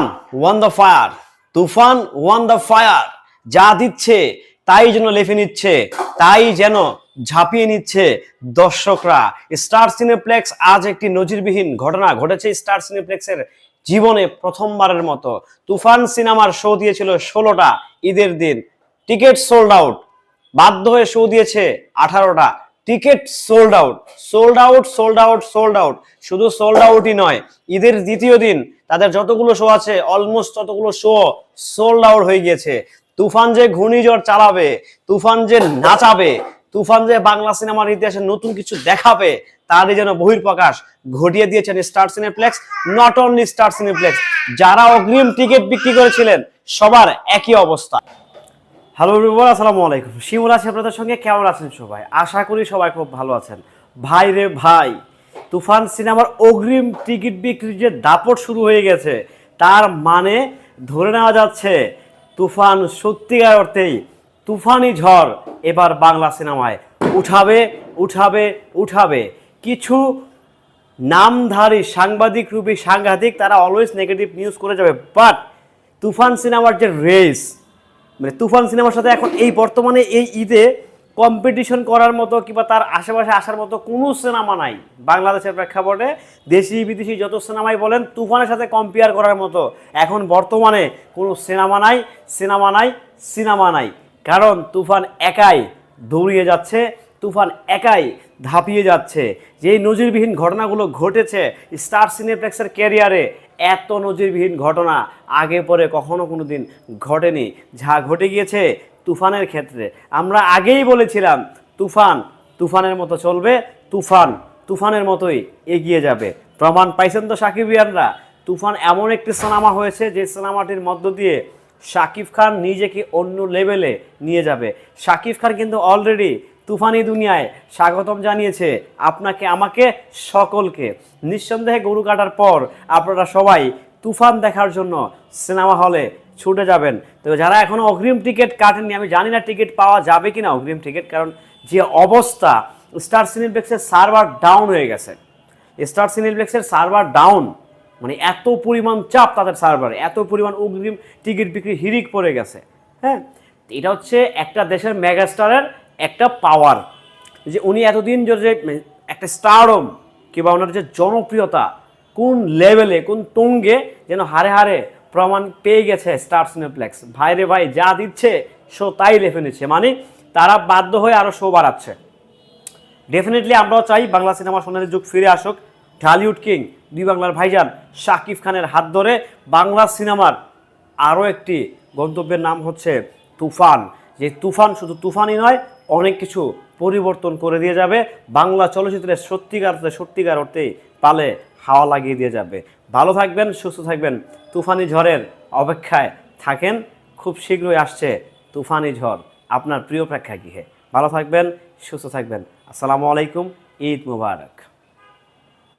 Toofan, one the fire. Toofan, one the fire. যা দিচ্ছে, তাই যেন লেফে নিচ্ছে, তাই যেন ঝাঁপিয়ে নিচ্ছে দর্শকরা। স্টার সিনেপ্লেক্স আজ একটি নজিরবিহীন ঘটনা ঘটেছে স্টার সিনেপ্লেক্সের জীবনে প্রথমবারের মতো। তুফান সিনেমার শো দিয়েছিল ষোলোটা ঈদের দিন। টিকিট সোল্ড আউট বাধ্য হয়ে শো দিয়েছে আঠারোটা। Ticket sold out sold out sold out sold out শুধু সোল্ড আউটই নয়, ঈদের দ্বিতীয় দিন তাদের যতগুলো শো আছে অলমোস্ট ততগুলো শো সোল্ড আউট হয়ে গিয়েছে। তুফান যে ঘূর্ণিঝড় চালাবে, তুফান যে নাচাবে, তুফান যে বাংলা সিনেমার ইতিহাসে নতুন কিছু দেখাবে, তারই যেন বহির্প্রকাশ ঘটিয়ে দিয়েছেন Star Cineplex not only Star Cineplex যারা অগ্রিম টিকিট বিক্রি করেছিলেন, সবার একই অবস্থা। হ্যালো এভরিওয়ান আসসালামু আলাইকুম। শিমুল আছি আপনাদের সঙ্গে, কেমন আছেন সবাই? আশা করি সবাই খুব ভালো আছেন। ভাই রে ভাই তুফান সিনেমার অগ্রিম টিকিট বিক্রির যে দাপট শুরু হয়ে গেছে, তার মানে ধরে নেওয়া যাচ্ছে তুফান সত্যিকার অর্থেই তুফানি ঝড় এবার বাংলা সিনেমায় উঠাবে উঠাবে উঠাবে। কিছু নামধারী সাংবাদিক রূপী সাংঘাতিক, তারা অলওয়েজ নেগেটিভ নিউজ করে যাবে। বাট তুফান সিনেমার যে রেস মানে তুফান সিনেমার সাথে এখন এই বর্তমানে এই ঈদে কম্পিটিশন করার মতো কিংবা তার আশেপাশে আসার মতো কোনো সিনেমা নাই। বাংলাদেশের প্রেক্ষাপটে দেশি বিদেশি যত সিনেমাই বলেন, তুফানের সাথে কম্পেয়ার করার মতো এখন বর্তমানে কোনো সিনেমা নাই সিনেমা নাই সিনেমা নাই। কারণ তুফান একাই দৌড়িয়ে যাচ্ছে, তুফান একাই ধাপিয়ে যাচ্ছে। যেই নজিরবিহীন ঘটনাগুলো ঘটেছে স্টার সিনেপ্লেক্সের ক্যারিয়ারে এত নজিরবিহীন ঘটনা আগে পরে কখনো কোনো দিন ঘটেনি। যা ঘটে গিয়েছে তুফানের ক্ষেত্রে। আমরা আগেই বলেছিলাম, তুফান, তুফানের মতো চলবে, তুফান, তুফানের মতোই এগিয়ে যাবে। প্রমাণ পাইছেন তো সাকিবিয়ানরা তুফান এমন একটি সিনেমা হয়েছে যে সিনেমাটির মধ্য দিয়ে শাকিব খান নিজেকে অন্য লেভেলে নিয়ে যাবে। শাকিব খান কিন্তু অলরেডি তুফানি দুনিয়ায় স্বাগতম জানিয়েছে আপনাকে, আমাকে, সকলকে। নিঃসন্দেহে গরু কাটার পর আপনারা সবাই তুফান দেখার জন্য সিনেমা হলে ছুটে যাবেন। তো যারা এখনও অগ্রিম টিকিট কাটেননি, আমি জানি না টিকিট পাওয়া যাবে কি না অগ্রিম টিকিট, কারণ যে অবস্থা, স্টার সিনেপ্লেক্সের সার্ভার ডাউন হয়ে গেছে। স্টার সিনেপ্লেক্সের সার্ভার ডাউন মানে এত পরিমাণ চাপ তাদের সার্ভারে, এত পরিমাণ অগ্রিম টিকিট বিক্রি হিরিক পড়ে গেছে। হ্যাঁ এটা হচ্ছে একটা দেশের মেগাস্টারের একটা পাওয়ার যে উনি এতদিন যে একটা স্টারম কিংবা ওনার যে জনপ্রিয়তা কোন লেভেলে, কোন তুঙ্গে যেন হারে হারে প্রমাণ পেয়ে গেছে স্টার সিনেপ্লেক্স ভাইরে ভাই, যা দিচ্ছে শো তাই লেফে নিচ্ছে। মানে তারা বাধ্য হয়ে আরও শো বাড়াচ্ছে। ডেফিনেটলি আমরাও চাই বাংলা সিনেমা সোনালি যুগ ফিরে আসুক। ঢালিউড কিং দুই বাংলার ভাইজান শাকিব খানের হাত ধরে বাংলা সিনেমার আরও একটি গন্তব্যের নাম হচ্ছে তুফান। যে তুফান শুধু তুফানই নয়, অনেক কিছু পরিবর্তন করে দিয়ে যাবে। বাংলা চলচ্চিত্রের সত্যিকার সত্যিকার অর্থেই পালে হাওয়া লাগিয়ে দিয়ে যাবে। ভালো থাকবেন, সুস্থ থাকবেন। তুফানি ঝড়ের অপেক্ষায় থাকেন। খুব শীঘ্রই আসছে তুফানি ঝড়। আপনার প্রিয় প্রেক্ষাগৃহে। ভালো থাকবেন, সুস্থ থাকবেন। আসসালামু আলাইকুম, ঈদ মুবারক।